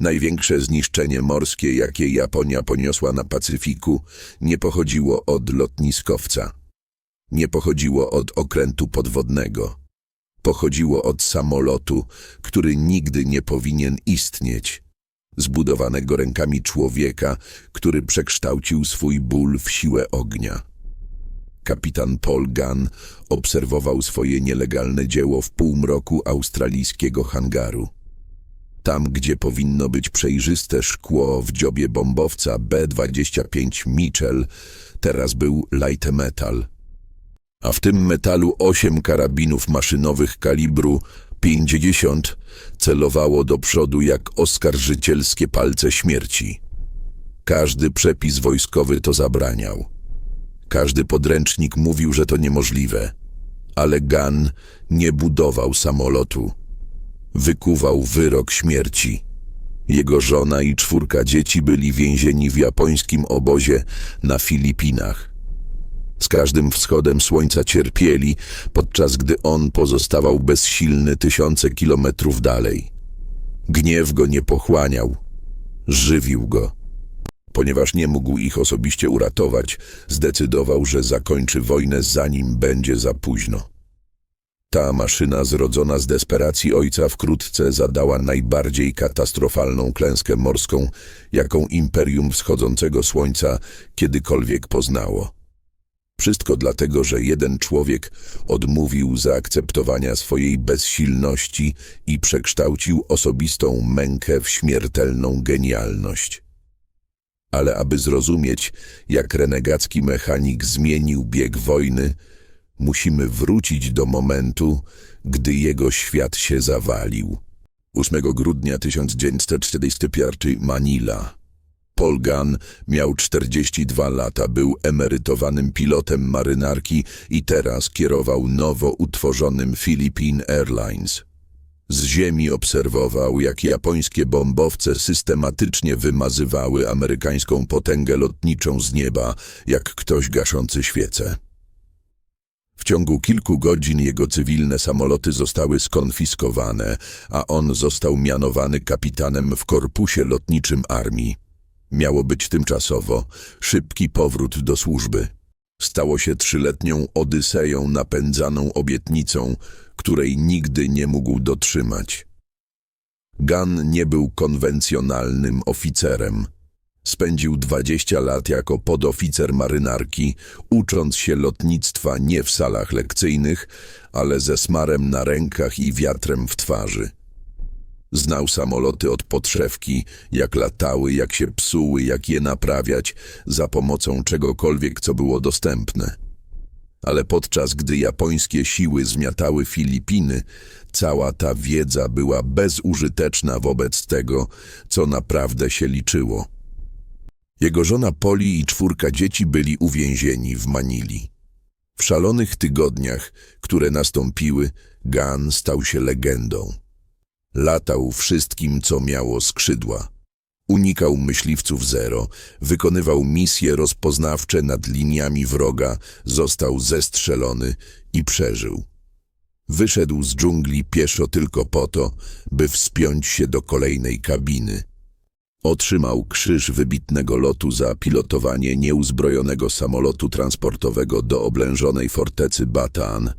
Największe zniszczenie morskie, jakie Japonia poniosła na Pacyfiku, nie pochodziło od lotniskowca. Nie pochodziło od okrętu podwodnego. Pochodziło od samolotu, który nigdy nie powinien istnieć. Zbudowanego rękami człowieka, który przekształcił swój ból w siłę ognia. Kapitan Paul Gunn obserwował swoje nielegalne dzieło w półmroku australijskiego hangaru. Tam, gdzie powinno być przejrzyste szkło w dziobie bombowca B-25 Mitchell, teraz był light metal. A w tym metalu osiem karabinów maszynowych kalibru 50 celowało do przodu jak oskarżycielskie palce śmierci. Każdy przepis wojskowy to zabraniał. Każdy podręcznik mówił, że to niemożliwe. Ale Gunn nie budował samolotu. Wykuwał wyrok śmierci. Jego żona i czwórka dzieci byli więzieni w japońskim obozie na Filipinach. Z każdym wschodem słońca cierpieli, podczas gdy on pozostawał bezsilny tysiące kilometrów dalej. Gniew go nie pochłaniał, żywił go. Ponieważ nie mógł ich osobiście uratować, zdecydował, że zakończy wojnę zanim będzie za późno. Ta maszyna zrodzona z desperacji ojca wkrótce zadała najbardziej katastrofalną klęskę morską, jaką Imperium Wschodzącego Słońca kiedykolwiek poznało. Wszystko dlatego, że jeden człowiek odmówił zaakceptowania swojej bezsilności i przekształcił osobistą mękę w śmiertelną genialność. Ale aby zrozumieć, jak renegacki mechanik zmienił bieg wojny, musimy wrócić do momentu, gdy jego świat się zawalił. 8 grudnia 1941 Manila. Paul Gunn miał 42 lata, był emerytowanym pilotem marynarki i teraz kierował nowo utworzonym Philippine Airlines. Z ziemi obserwował, jak japońskie bombowce systematycznie wymazywały amerykańską potęgę lotniczą z nieba, jak ktoś gaszący świecę. W ciągu kilku godzin jego cywilne samoloty zostały skonfiskowane, a on został mianowany kapitanem w korpusie lotniczym armii. Miało być tymczasowo, szybki powrót do służby. Stało się trzyletnią odyseją napędzaną obietnicą, której nigdy nie mógł dotrzymać. Gunn nie był konwencjonalnym oficerem. Spędził 20 lat jako podoficer marynarki, ucząc się lotnictwa nie w salach lekcyjnych, ale ze smarem na rękach i wiatrem w twarzy. Znał samoloty od podszewki, jak latały, jak się psuły, jak je naprawiać, za pomocą czegokolwiek, co było dostępne. Ale podczas gdy japońskie siły zmiatały Filipiny, cała ta wiedza była bezużyteczna wobec tego, co naprawdę się liczyło. Jego żona Poli i czwórka dzieci byli uwięzieni w Manili. W szalonych tygodniach, które nastąpiły, Gan stał się legendą. Latał wszystkim, co miało skrzydła. Unikał myśliwców zero, wykonywał misje rozpoznawcze nad liniami wroga, został zestrzelony i przeżył. Wyszedł z dżungli pieszo tylko po to, by wspiąć się do kolejnej kabiny. Otrzymał krzyż wybitnego lotu za pilotowanie nieuzbrojonego samolotu transportowego do oblężonej fortecy Bataan,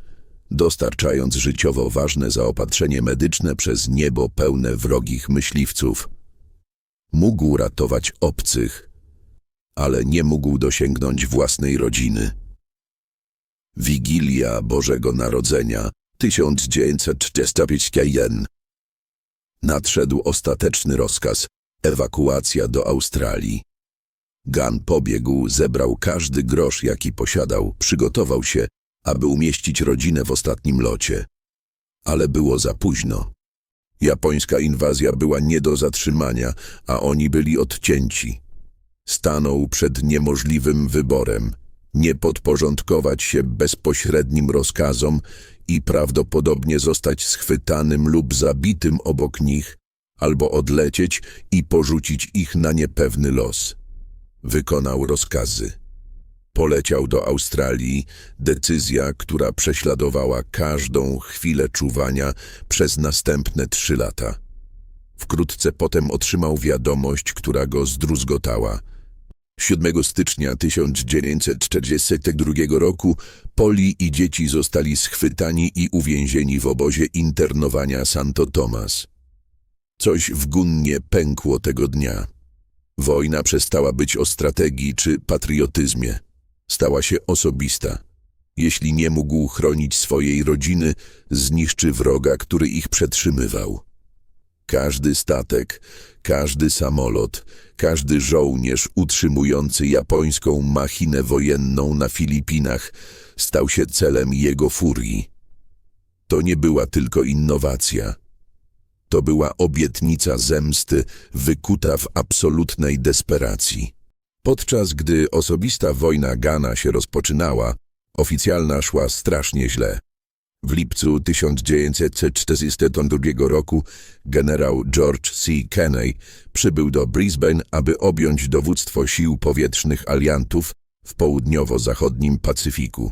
dostarczając życiowo ważne zaopatrzenie medyczne przez niebo pełne wrogich myśliwców. Mógł ratować obcych, ale nie mógł dosięgnąć własnej rodziny. Wigilia Bożego Narodzenia 1941 Nadszedł ostateczny rozkaz ewakuacja do Australii. Gunn pobiegł, zebrał każdy grosz, jaki posiadał, przygotował się, aby umieścić rodzinę w ostatnim locie. Ale było za późno. Japońska inwazja była nie do zatrzymania, a oni byli odcięci. Stanął przed niemożliwym wyborem nie podporządkować się bezpośrednim rozkazom i prawdopodobnie zostać schwytanym lub zabitym obok nich, albo odlecieć i porzucić ich na niepewny los. Wykonał rozkazy. Poleciał do Australii, decyzja, która prześladowała każdą chwilę czuwania przez następne trzy lata. Wkrótce potem otrzymał wiadomość, która go zdruzgotała. 7 stycznia 1942 roku Poli i dzieci zostali schwytani i uwięzieni w obozie internowania Santo Tomas. Coś w Gunnie pękło tego dnia. Wojna przestała być o strategii czy patriotyzmie. Stała się osobista. Jeśli nie mógł chronić swojej rodziny, zniszczy wroga, który ich przetrzymywał. Każdy statek, każdy samolot, każdy żołnierz utrzymujący japońską machinę wojenną na Filipinach stał się celem jego furii. To nie była tylko innowacja. To była obietnica zemsty wykuta w absolutnej desperacji. Podczas gdy osobista wojna Gana się rozpoczynała, oficjalna szła strasznie źle. W lipcu 1942 roku generał George C. Kenney przybył do Brisbane, aby objąć dowództwo sił powietrznych aliantów w południowo-zachodnim Pacyfiku.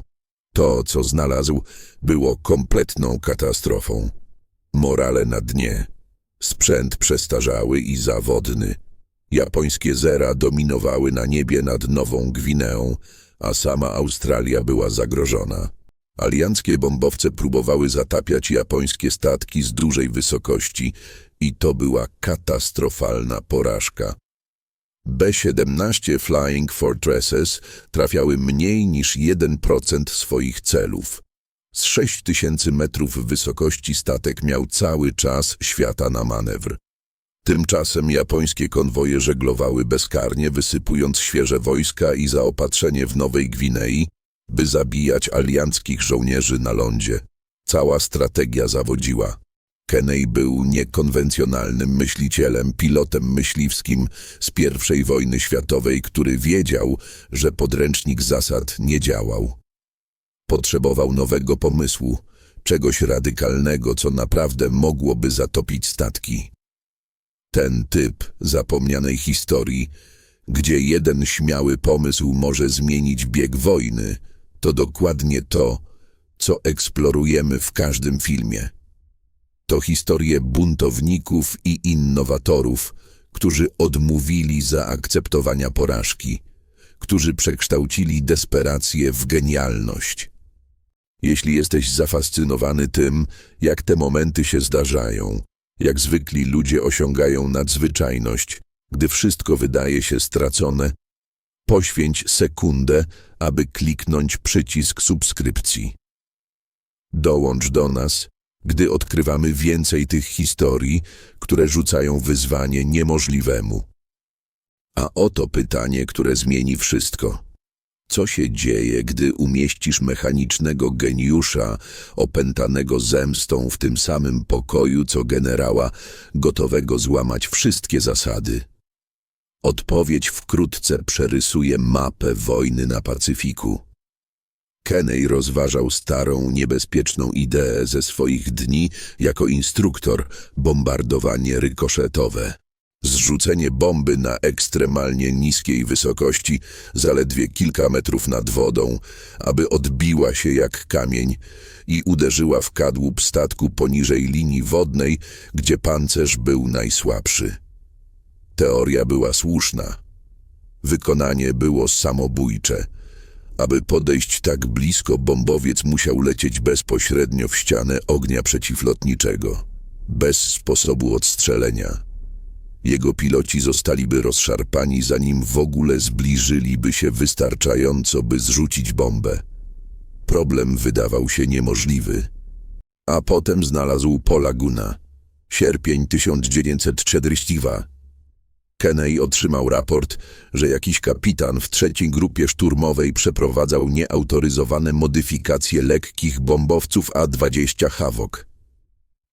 To, co znalazł, było kompletną katastrofą. Morale na dnie, sprzęt przestarzały i zawodny. Japońskie zera dominowały na niebie nad Nową Gwineą, a sama Australia była zagrożona. Alianckie bombowce próbowały zatapiać japońskie statki z dużej wysokości i to była katastrofalna porażka. B-17 Flying Fortresses trafiały mniej niż 1% swoich celów. Z 6000 metrów wysokości statek miał cały czas świata na manewr. Tymczasem japońskie konwoje żeglowały bezkarnie, wysypując świeże wojska i zaopatrzenie w Nowej Gwinei, by zabijać alianckich żołnierzy na lądzie. Cała strategia zawodziła. Kenney był niekonwencjonalnym myślicielem, pilotem myśliwskim z I wojny światowej, który wiedział, że podręcznik zasad nie działał. Potrzebował nowego pomysłu, czegoś radykalnego, co naprawdę mogłoby zatopić statki. Ten typ zapomnianej historii, gdzie jeden śmiały pomysł może zmienić bieg wojny, to dokładnie to, co eksplorujemy w każdym filmie. To historie buntowników i innowatorów, którzy odmówili zaakceptowania porażki, którzy przekształcili desperację w genialność. Jeśli jesteś zafascynowany tym, jak te momenty się zdarzają, jak zwykli ludzie osiągają nadzwyczajność, gdy wszystko wydaje się stracone, poświęć sekundę, aby kliknąć przycisk subskrypcji. Dołącz do nas, gdy odkrywamy więcej tych historii, które rzucają wyzwanie niemożliwemu. A oto pytanie, które zmieni wszystko. Co się dzieje, gdy umieścisz mechanicznego geniusza opętanego zemstą w tym samym pokoju, co generała, gotowego złamać wszystkie zasady? Odpowiedź wkrótce przerysuje mapę wojny na Pacyfiku. Kenney rozważał starą, niebezpieczną ideę ze swoich dni jako instruktor bombardowanie rykoszetowe. Zrzucenie bomby na ekstremalnie niskiej wysokości, zaledwie kilka metrów nad wodą, aby odbiła się jak kamień i uderzyła w kadłub statku poniżej linii wodnej, gdzie pancerz był najsłabszy. Teoria była słuszna. Wykonanie było samobójcze. Aby podejść tak blisko, bombowiec musiał lecieć bezpośrednio w ścianę ognia przeciwlotniczego, bez sposobu odstrzelenia. Jego piloci zostaliby rozszarpani, zanim w ogóle zbliżyliby się wystarczająco, by zrzucić bombę. Problem wydawał się niemożliwy. A potem znalazł Pola Guna. Sierpień 1942. Kenney otrzymał raport, że jakiś kapitan w trzeciej grupie szturmowej przeprowadzał nieautoryzowane modyfikacje lekkich bombowców A-20 Hawok.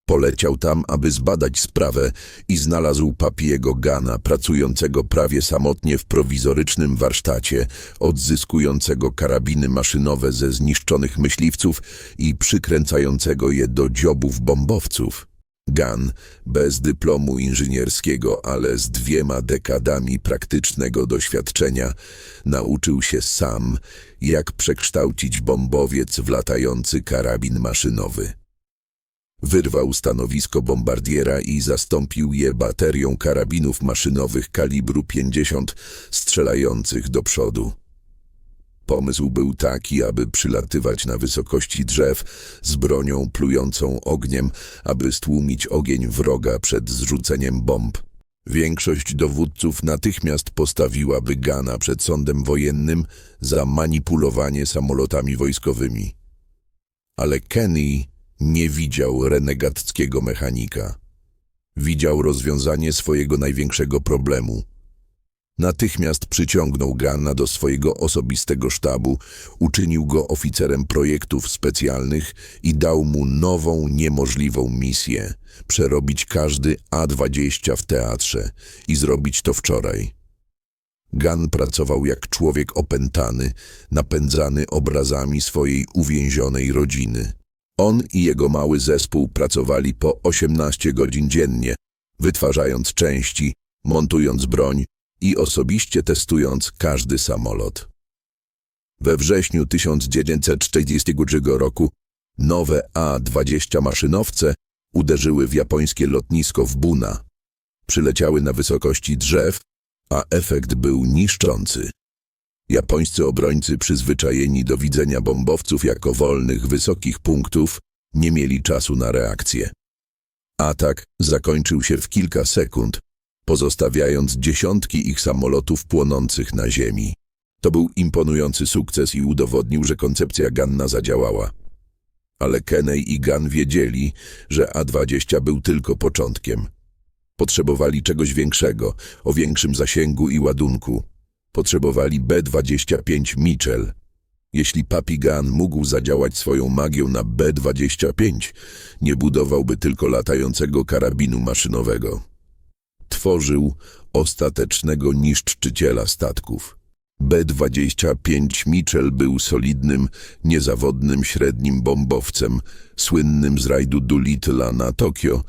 Poleciał tam, aby zbadać sprawę i znalazł Papiego Gana, pracującego prawie samotnie w prowizorycznym warsztacie, odzyskującego karabiny maszynowe ze zniszczonych myśliwców i przykręcającego je do dziobów bombowców. Gan, bez dyplomu inżynierskiego, ale z dwiema dekadami praktycznego doświadczenia, nauczył się sam, jak przekształcić bombowiec w latający karabin maszynowy. Wyrwał stanowisko bombardiera i zastąpił je baterią karabinów maszynowych kalibru 50 strzelających do przodu. Pomysł był taki, aby przylatywać na wysokości drzew z bronią plującą ogniem, aby stłumić ogień wroga przed zrzuceniem bomb. Większość dowódców natychmiast postawiłaby Gana przed sądem wojennym za manipulowanie samolotami wojskowymi. Ale Kenny nie widział renegackiego mechanika. Widział rozwiązanie swojego największego problemu. Natychmiast przyciągnął Gana do swojego osobistego sztabu, uczynił go oficerem projektów specjalnych i dał mu nową, niemożliwą misję – przerobić każdy A-20 w teatrze i zrobić to wczoraj. Gan pracował jak człowiek opętany, napędzany obrazami swojej uwięzionej rodziny. On i jego mały zespół pracowali po 18 godzin dziennie, wytwarzając części, montując broń i osobiście testując każdy samolot. We wrześniu 1943 roku nowe A-20 maszynowce uderzyły w japońskie lotnisko w Buna. Przyleciały na wysokości drzew, a efekt był niszczący. Japońscy obrońcy przyzwyczajeni do widzenia bombowców jako wolnych, wysokich punktów nie mieli czasu na reakcję. Atak zakończył się w kilka sekund, pozostawiając dziesiątki ich samolotów płonących na ziemi. To był imponujący sukces i udowodnił, że koncepcja Ganna zadziałała. Ale Kenney i Gunn wiedzieli, że A-20 był tylko początkiem. Potrzebowali czegoś większego, o większym zasięgu i ładunku. Potrzebowali B-25 Mitchell. Jeśli Papi Gunn mógł zadziałać swoją magią na B-25, nie budowałby tylko latającego karabinu maszynowego. Tworzył ostatecznego niszczyciela statków. B-25 Mitchell był solidnym, niezawodnym średnim bombowcem, słynnym z rajdu Doolittle'a na Tokio,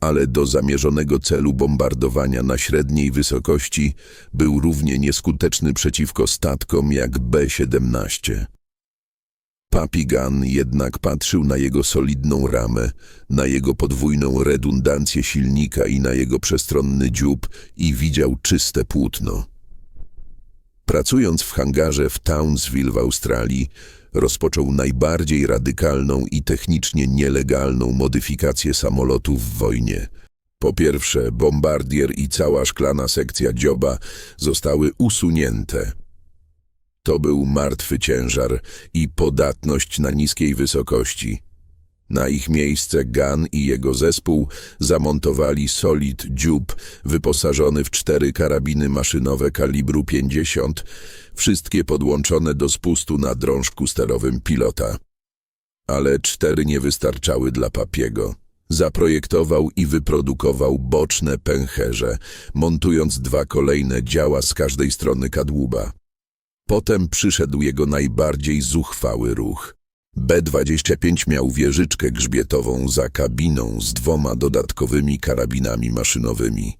ale do zamierzonego celu bombardowania na średniej wysokości był równie nieskuteczny przeciwko statkom jak B-17. Papigan jednak patrzył na jego solidną ramę, na jego podwójną redundancję silnika i na jego przestronny dziób i widział czyste płótno. Pracując w hangarze w Townsville w Australii, rozpoczął najbardziej radykalną i technicznie nielegalną modyfikację samolotu w wojnie. Po pierwsze, bombardier i cała szklana sekcja dzioba zostały usunięte. To był martwy ciężar i podatność na niskiej wysokości. Na ich miejsce Gunn i jego zespół zamontowali Solid dziób wyposażony w cztery karabiny maszynowe kalibru 50, wszystkie podłączone do spustu na drążku sterowym pilota. Ale cztery nie wystarczały dla Papiego. Zaprojektował i wyprodukował boczne pęcherze, montując dwa kolejne działa z każdej strony kadłuba. Potem przyszedł jego najbardziej zuchwały ruch. B-25 miał wieżyczkę grzbietową za kabiną z dwoma dodatkowymi karabinami maszynowymi.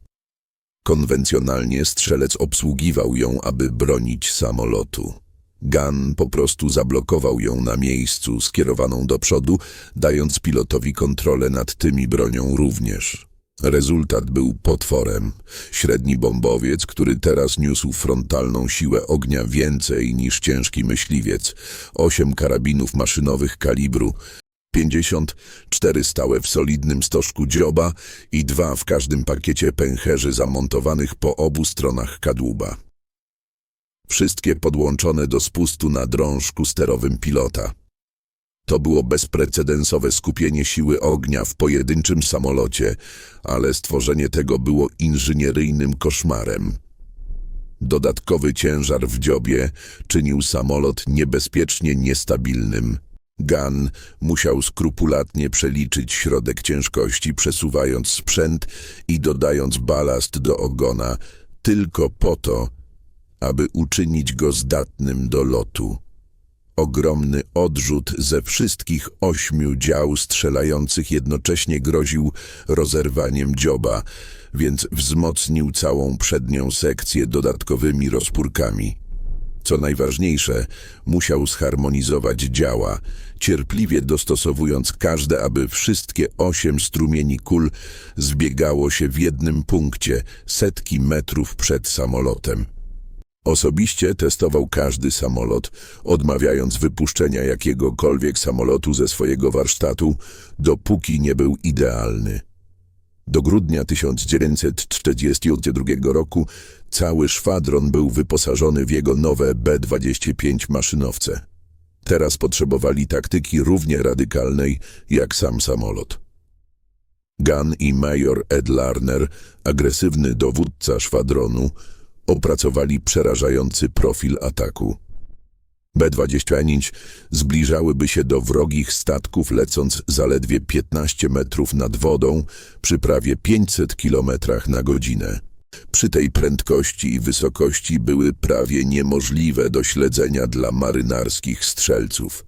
Konwencjonalnie strzelec obsługiwał ją, aby bronić samolotu. Gunn po prostu zablokował ją na miejscu, skierowaną do przodu, dając pilotowi kontrolę nad tymi bronią również. Rezultat był potworem. Średni bombowiec, który teraz niósł frontalną siłę ognia więcej niż ciężki myśliwiec, osiem karabinów maszynowych kalibru 50, cztery stałe w solidnym stożku dzioba i dwa w każdym pakiecie pęcherzy zamontowanych po obu stronach kadłuba. Wszystkie podłączone do spustu na drążku sterowym pilota. To było bezprecedensowe skupienie siły ognia w pojedynczym samolocie, ale stworzenie tego było inżynieryjnym koszmarem. Dodatkowy ciężar w dziobie czynił samolot niebezpiecznie niestabilnym. Gunn musiał skrupulatnie przeliczyć środek ciężkości, przesuwając sprzęt i dodając balast do ogona, tylko po to, aby uczynić go zdatnym do lotu. Ogromny odrzut ze wszystkich ośmiu dział strzelających jednocześnie groził rozerwaniem dzioba, więc wzmocnił całą przednią sekcję dodatkowymi rozpórkami. Co najważniejsze, musiał zharmonizować działa, cierpliwie dostosowując każde, aby wszystkie osiem strumieni kul zbiegało się w jednym punkcie, setki metrów przed samolotem. Osobiście testował każdy samolot, odmawiając wypuszczenia jakiegokolwiek samolotu ze swojego warsztatu, dopóki nie był idealny. Do grudnia 1942 roku cały szwadron był wyposażony w jego nowe B-25 maszynowce. Teraz potrzebowali taktyki równie radykalnej jak sam samolot. Gunn i major Ed Larner, agresywny dowódca szwadronu, opracowali przerażający profil ataku. B-25 zbliżałyby się do wrogich statków lecąc zaledwie 15 metrów nad wodą przy prawie 500 kilometrach na godzinę. Przy tej prędkości i wysokości były prawie niemożliwe do śledzenia dla marynarskich strzelców.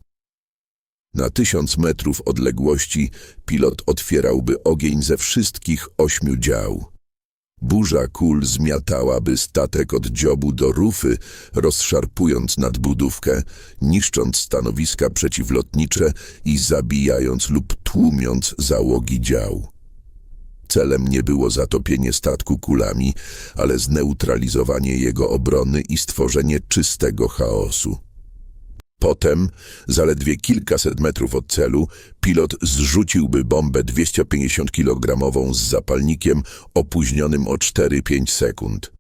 Na tysiąc metrów odległości pilot otwierałby ogień ze wszystkich ośmiu dział. Burza kul zmiatałaby statek od dziobu do rufy, rozszarpując nadbudówkę, niszcząc stanowiska przeciwlotnicze i zabijając lub tłumiąc załogi dział. Celem nie było zatopienie statku kulami, ale zneutralizowanie jego obrony i stworzenie czystego chaosu. Potem, zaledwie kilkaset metrów od celu, pilot zrzuciłby bombę 250-kilogramową z zapalnikiem opóźnionym o 4-5 sekund.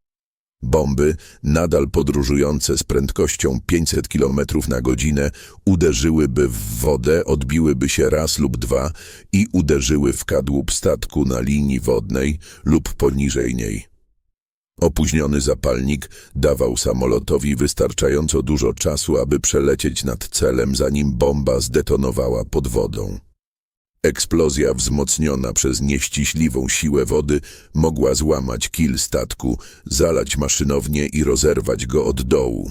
Bomby, nadal podróżujące z prędkością 500 km na godzinę, uderzyłyby w wodę, odbiłyby się raz lub dwa i uderzyły w kadłub statku na linii wodnej lub poniżej niej. Opóźniony zapalnik dawał samolotowi wystarczająco dużo czasu, aby przelecieć nad celem, zanim bomba zdetonowała pod wodą. Eksplozja wzmocniona przez nieściśliwą siłę wody mogła złamać kil statku, zalać maszynownię i rozerwać go od dołu.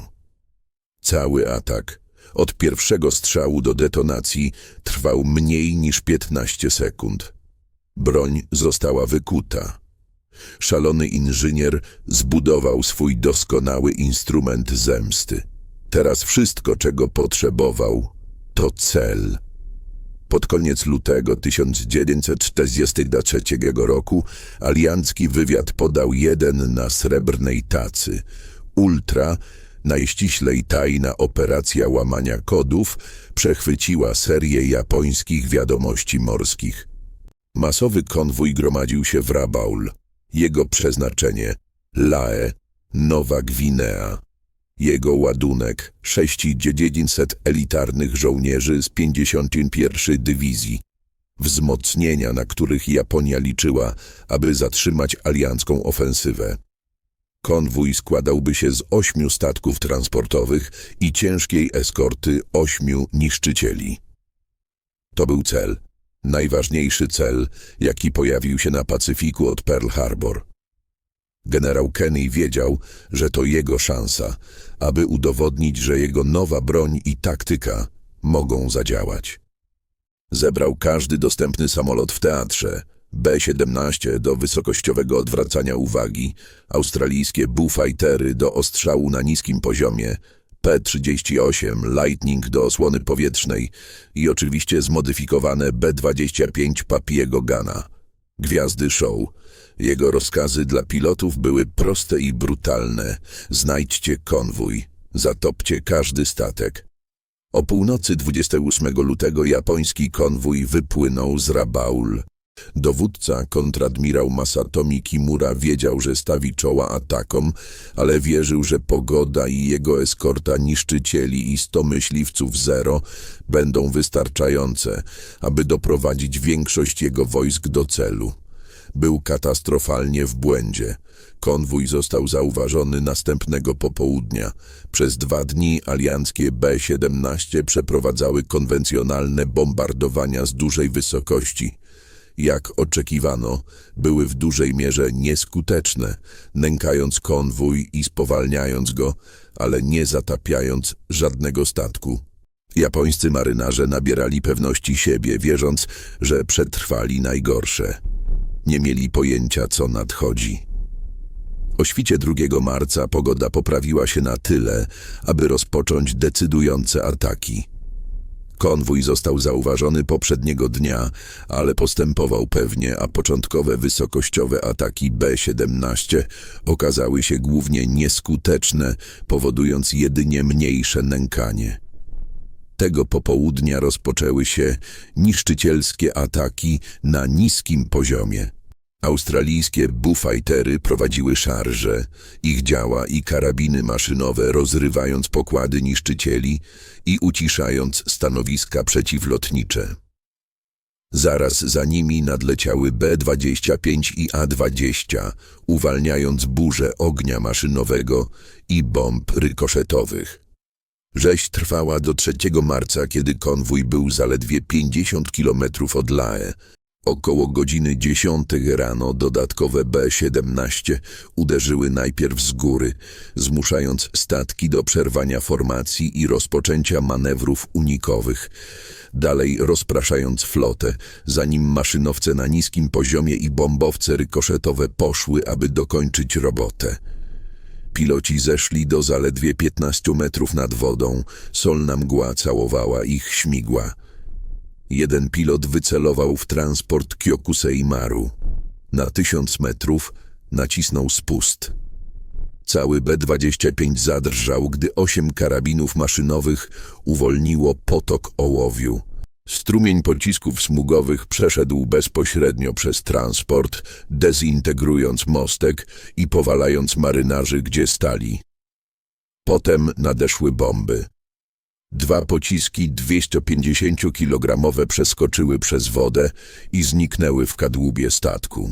Cały atak, od pierwszego strzału do detonacji, trwał mniej niż 15 sekund. Broń została wykuta. Szalony inżynier zbudował swój doskonały instrument zemsty. Teraz wszystko, czego potrzebował, to cel. Pod koniec lutego 1943 roku aliancki wywiad podał jeden na srebrnej tacy. Ultra, najściślej tajna operacja łamania kodów, przechwyciła serię japońskich wiadomości morskich. Masowy konwój gromadził się w Rabaul. Jego przeznaczenie Lae, Nowa Gwinea. Jego ładunek 6900 elitarnych żołnierzy z 51 Dywizji. Wzmocnienia, na których Japonia liczyła, aby zatrzymać aliancką ofensywę. Konwój składałby się z ośmiu statków transportowych i ciężkiej eskorty ośmiu niszczycieli. To był cel. Najważniejszy cel, jaki pojawił się na Pacyfiku od Pearl Harbor. Generał Kenny wiedział, że to jego szansa, aby udowodnić, że jego nowa broń i taktyka mogą zadziałać. Zebrał każdy dostępny samolot w teatrze, B-17 do wysokościowego odwracania uwagi, australijskie Bullfightery do ostrzału na niskim poziomie, P-38 Lightning do osłony powietrznej i oczywiście zmodyfikowane B-25 Papiego Gana. Gwiazdy show. Jego rozkazy dla pilotów były proste i brutalne. Znajdźcie konwój. Zatopcie każdy statek. O północy 28 lutego japoński konwój wypłynął z Rabaul. Dowódca, kontradmirał Masatomi Kimura, wiedział, że stawi czoła atakom, ale wierzył, że pogoda i jego eskorta niszczycieli i sto myśliwców zero będą wystarczające, aby doprowadzić większość jego wojsk do celu. Był katastrofalnie w błędzie. Konwój został zauważony następnego popołudnia. Przez dwa dni alianckie B-17 przeprowadzały konwencjonalne bombardowania z dużej wysokości – jak oczekiwano, były w dużej mierze nieskuteczne, nękając konwój i spowalniając go, ale nie zatapiając żadnego statku. Japońscy marynarze nabierali pewności siebie, wierząc, że przetrwali najgorsze. Nie mieli pojęcia, co nadchodzi. O świcie 2 marca pogoda poprawiła się na tyle, aby rozpocząć decydujące ataki. Konwój został zauważony poprzedniego dnia, ale postępował pewnie, a początkowe wysokościowe ataki B-17 okazały się głównie nieskuteczne, powodując jedynie mniejsze nękanie. Tego popołudnia rozpoczęły się niszczycielskie ataki na niskim poziomie. Australijskie bufajtery prowadziły szarże, ich działa i karabiny maszynowe rozrywając pokłady niszczycieli i uciszając stanowiska przeciwlotnicze. Zaraz za nimi nadleciały B-25 i A-20, uwalniając burzę ognia maszynowego i bomb rykoszetowych. Rzeź trwała do 3 marca, kiedy konwój był zaledwie 50 kilometrów od Lae. Około godziny 10 rano dodatkowe B-17 uderzyły najpierw z góry, zmuszając statki do przerwania formacji i rozpoczęcia manewrów unikowych. Dalej rozpraszając flotę, zanim maszynowce na niskim poziomie i bombowce rykoszetowe poszły, aby dokończyć robotę. Piloci zeszli do zaledwie 15 metrów nad wodą, solna mgła całowała ich śmigła. Jeden pilot wycelował w transport Kyokusei Maru. Na tysiąc metrów nacisnął spust. Cały B-25 zadrżał, gdy osiem karabinów maszynowych uwolniło potok ołowiu. Strumień pocisków smugowych przeszedł bezpośrednio przez transport, dezintegrując mostek i powalając marynarzy, gdzie stali. Potem nadeszły bomby. Dwa pociski 250-kilogramowe przeskoczyły przez wodę i zniknęły w kadłubie statku.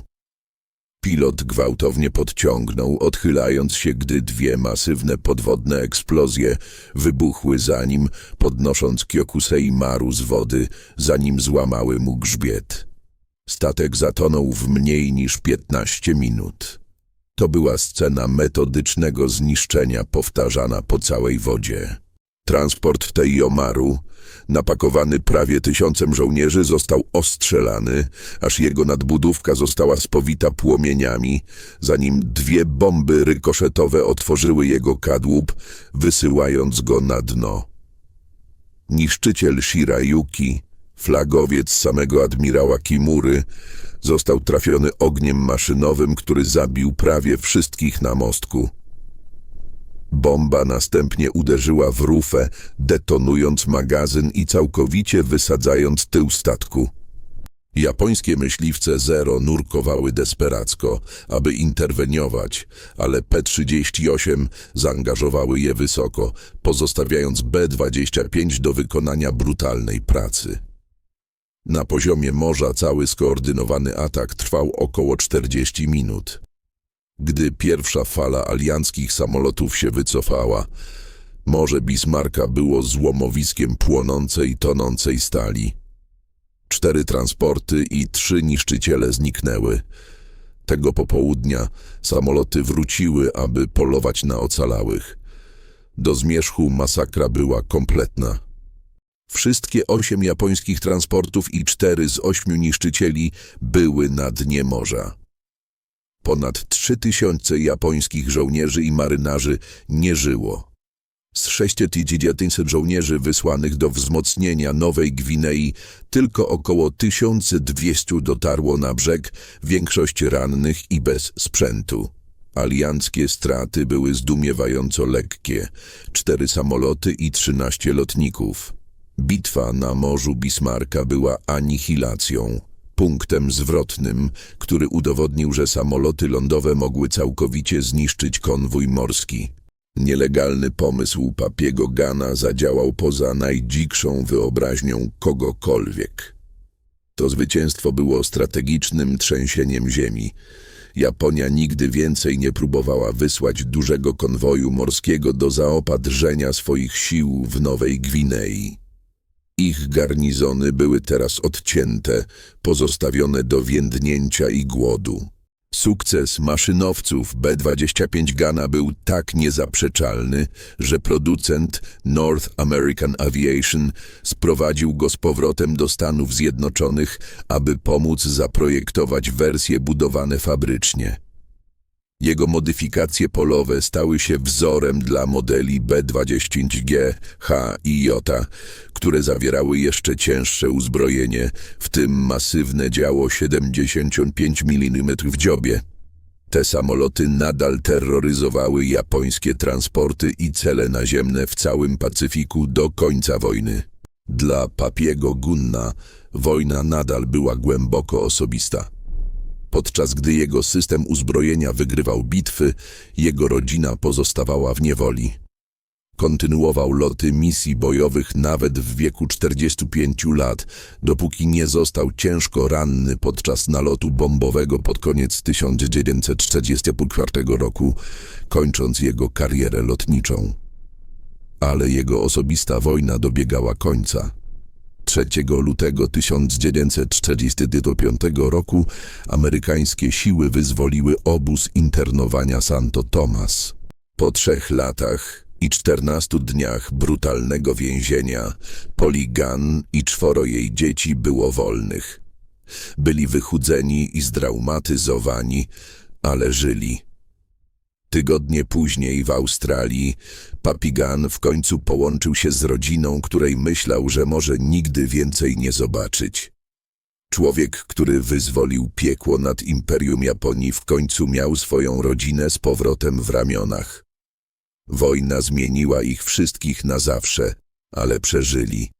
Pilot gwałtownie podciągnął, odchylając się, gdy dwie masywne podwodne eksplozje wybuchły za nim, podnosząc Kyokusei Maru z wody, zanim złamały mu grzbiet. Statek zatonął w mniej niż 15 minut. To była scena metodycznego zniszczenia powtarzana po całej wodzie. Transport Teiomaru, napakowany prawie tysiącem żołnierzy, został ostrzelany, aż jego nadbudówka została spowita płomieniami, zanim dwie bomby rykoszetowe otworzyły jego kadłub, wysyłając go na dno. Niszczyciel Shirayuki, flagowiec samego admirała Kimury, został trafiony ogniem maszynowym, który zabił prawie wszystkich na mostku. Bomba następnie uderzyła w rufę, detonując magazyn i całkowicie wysadzając tył statku. Japońskie myśliwce Zero nurkowały desperacko, aby interweniować, ale P-38 zaangażowały je wysoko, pozostawiając B-25 do wykonania brutalnej pracy. Na poziomie morza cały skoordynowany atak trwał około 40 minut. Gdy pierwsza fala alianckich samolotów się wycofała, morze Bismarcka było złomowiskiem płonącej, tonącej stali. Cztery transporty i trzy niszczyciele zniknęły. Tego popołudnia samoloty wróciły, aby polować na ocalałych. Do zmierzchu masakra była kompletna. Wszystkie osiem japońskich transportów i cztery z ośmiu niszczycieli były na dnie morza. Ponad trzy tysiące japońskich żołnierzy i marynarzy nie żyło. Z 6900 żołnierzy wysłanych do wzmocnienia Nowej Gwinei tylko około 1200 dotarło na brzeg, większość rannych i bez sprzętu. Alianckie straty były zdumiewająco lekkie. Cztery samoloty i 13 lotników. Bitwa na Morzu Bismarcka była anihilacją punktem zwrotnym, który udowodnił, że samoloty lądowe mogły całkowicie zniszczyć konwój morski. Nielegalny pomysł papiego Gana zadziałał poza najdzikszą wyobraźnią kogokolwiek. To zwycięstwo było strategicznym trzęsieniem ziemi. Japonia nigdy więcej nie próbowała wysłać dużego konwoju morskiego do zaopatrzenia swoich sił w Nowej Gwinei. Ich garnizony były teraz odcięte, pozostawione do więdnięcia i głodu. Sukces maszynowców B-25 Gana był tak niezaprzeczalny, że producent North American Aviation sprowadził go z powrotem do Stanów Zjednoczonych, aby pomóc zaprojektować wersje budowane fabrycznie. Jego modyfikacje polowe stały się wzorem dla modeli B-20G, H i J, które zawierały jeszcze cięższe uzbrojenie, w tym masywne działo 75 mm w dziobie. Te samoloty nadal terroryzowały japońskie transporty i cele naziemne w całym Pacyfiku do końca wojny. Dla Papiego Gunna wojna nadal była głęboko osobista. Podczas gdy jego system uzbrojenia wygrywał bitwy, jego rodzina pozostawała w niewoli. Kontynuował loty misji bojowych nawet w wieku 45 lat, dopóki nie został ciężko ranny podczas nalotu bombowego pod koniec 1944 roku, kończąc jego karierę lotniczą. Ale jego osobista wojna dobiegała końca. 3 lutego 1945 roku amerykańskie siły wyzwoliły obóz internowania Santo Tomas. Po trzech latach i 14 dniach brutalnego więzienia Poligan i czworo jej dzieci było wolnych. Byli wychudzeni i zdraumatyzowani, ale żyli. Tygodnie później w Australii Papigan w końcu połączył się z rodziną, której myślał, że może nigdy więcej nie zobaczyć. Człowiek, który wyzwolił piekło nad Imperium Japonii, w końcu miał swoją rodzinę z powrotem w ramionach. Wojna zmieniła ich wszystkich na zawsze, ale przeżyli.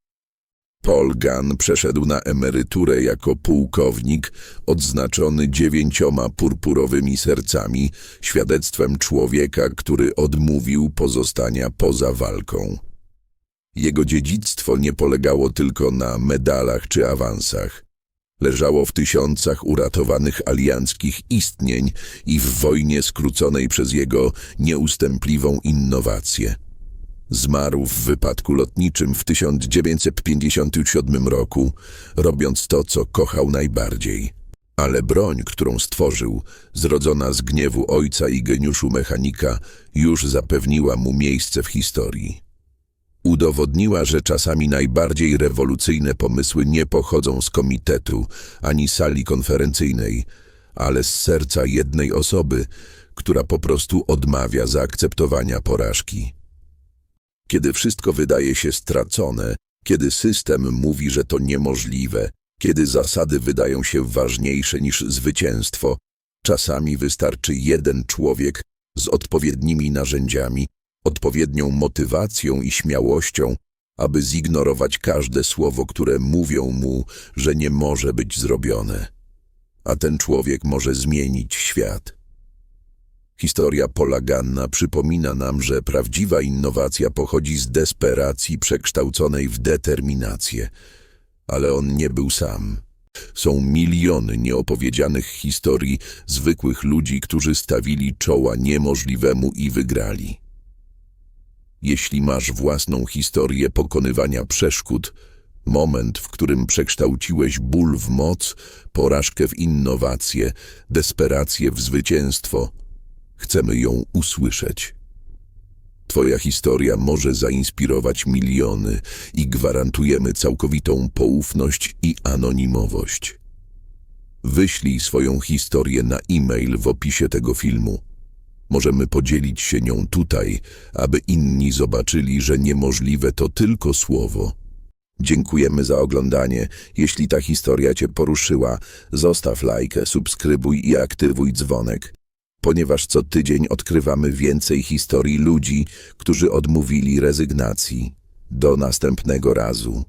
Paul Gunn przeszedł na emeryturę jako pułkownik odznaczony dziewięcioma purpurowymi sercami, świadectwem człowieka, który odmówił pozostania poza walką. Jego dziedzictwo nie polegało tylko na medalach czy awansach. Leżało w tysiącach uratowanych alianckich istnień i w wojnie skróconej przez jego nieustępliwą innowację. Zmarł w wypadku lotniczym w 1957 roku, robiąc to, co kochał najbardziej. Ale broń, którą stworzył, zrodzona z gniewu ojca i geniuszu mechanika, już zapewniła mu miejsce w historii. Udowodniła, że czasami najbardziej rewolucyjne pomysły nie pochodzą z komitetu ani sali konferencyjnej, ale z serca jednej osoby, która po prostu odmawia zaakceptowania porażki. Kiedy wszystko wydaje się stracone, kiedy system mówi, że to niemożliwe, kiedy zasady wydają się ważniejsze niż zwycięstwo, czasami wystarczy jeden człowiek z odpowiednimi narzędziami, odpowiednią motywacją i śmiałością, aby zignorować każde słowo, które mówią mu, że nie może być zrobione. A ten człowiek może zmienić świat. Historia Paula Ganna przypomina nam, że prawdziwa innowacja pochodzi z desperacji przekształconej w determinację. Ale on nie był sam. Są miliony nieopowiedzianych historii zwykłych ludzi, którzy stawili czoła niemożliwemu i wygrali. Jeśli masz własną historię pokonywania przeszkód, moment, w którym przekształciłeś ból w moc, porażkę w innowację, desperację w zwycięstwo, chcemy ją usłyszeć. Twoja historia może zainspirować miliony i gwarantujemy całkowitą poufność i anonimowość. Wyślij swoją historię na e-mail w opisie tego filmu. Możemy podzielić się nią tutaj, aby inni zobaczyli, że niemożliwe to tylko słowo. Dziękujemy za oglądanie. Jeśli ta historia Cię poruszyła, zostaw lajkę, subskrybuj i aktywuj dzwonek, ponieważ co tydzień odkrywamy więcej historii ludzi, którzy odmówili rezygnacji. Do następnego razu.